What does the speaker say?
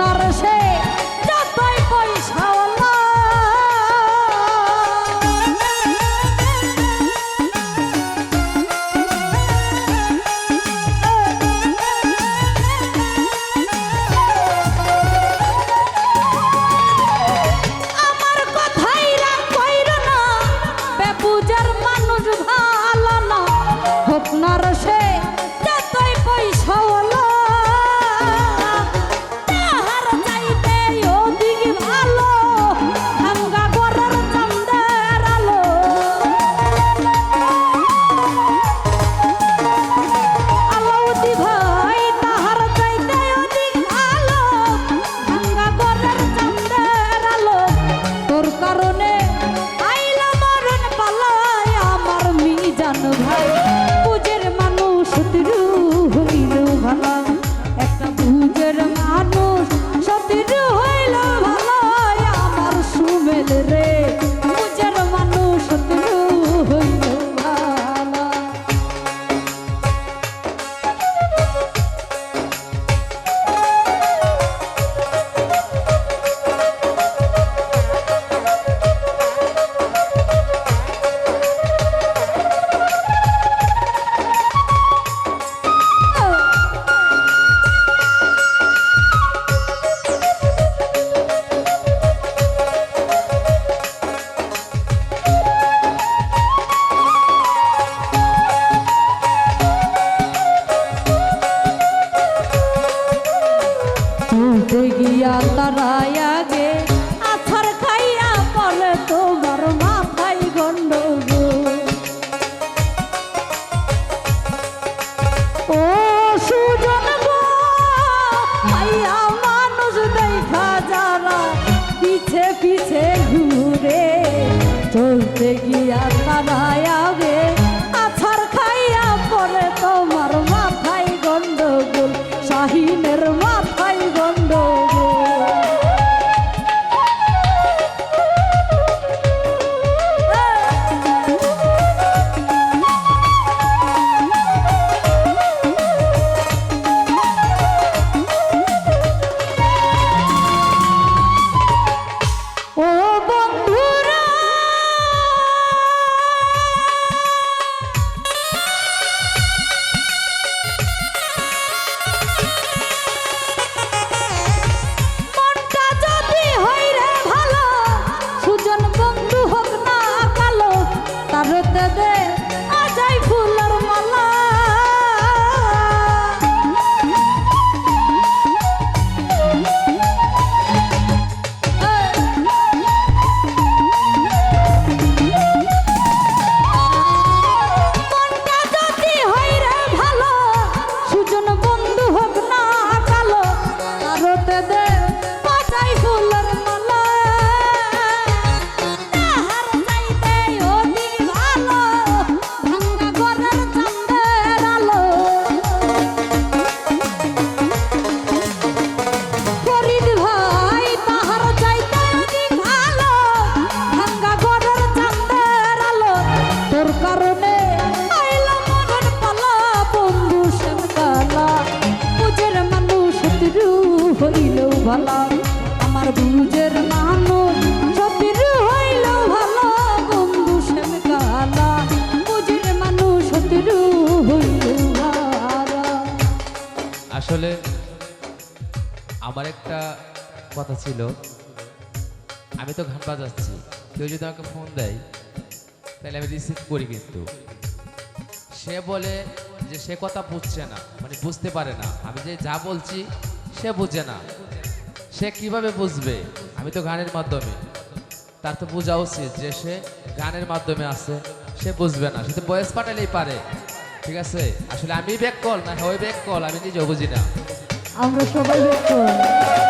সোনার সে Jesus. তোর কারণে আইলো মনের পালা মানুষ শত্রু হইলেও ভালা। আমার বুঝের মানুষ শত্রু হইলেও ভালো, বন্ধু শ্যাম কালা। বুঝের মানুষ শত্রু হইলেও ভালো। আসলে আমার একটা কথা ছিল। আমি তো গান বাজাচ্ছি। কেউ যদি আমাকে ফোন দেয় তাহলে আমি রিসিভ করি কিন্তু। সে বলে যে সে কথা বুঝছে না মানে বুঝতে পারে না। আমি যে যা বলছি, সে বুঝে না। সে কীভাবে বুঝবে? আমি তো গানের মাধ্যমে। তার তো বোঝা উচিত যে সে গানের মাধ্যমে আছে, সে বুঝবে না। সে তো বয়স পাঠালেই পারে। ঠিক আছে? আসলে আমি ব্যাক কল না ওই ব্যাক কল আমি নিজেও বুঝি না। আমরা সবাই ব্যস্ত ও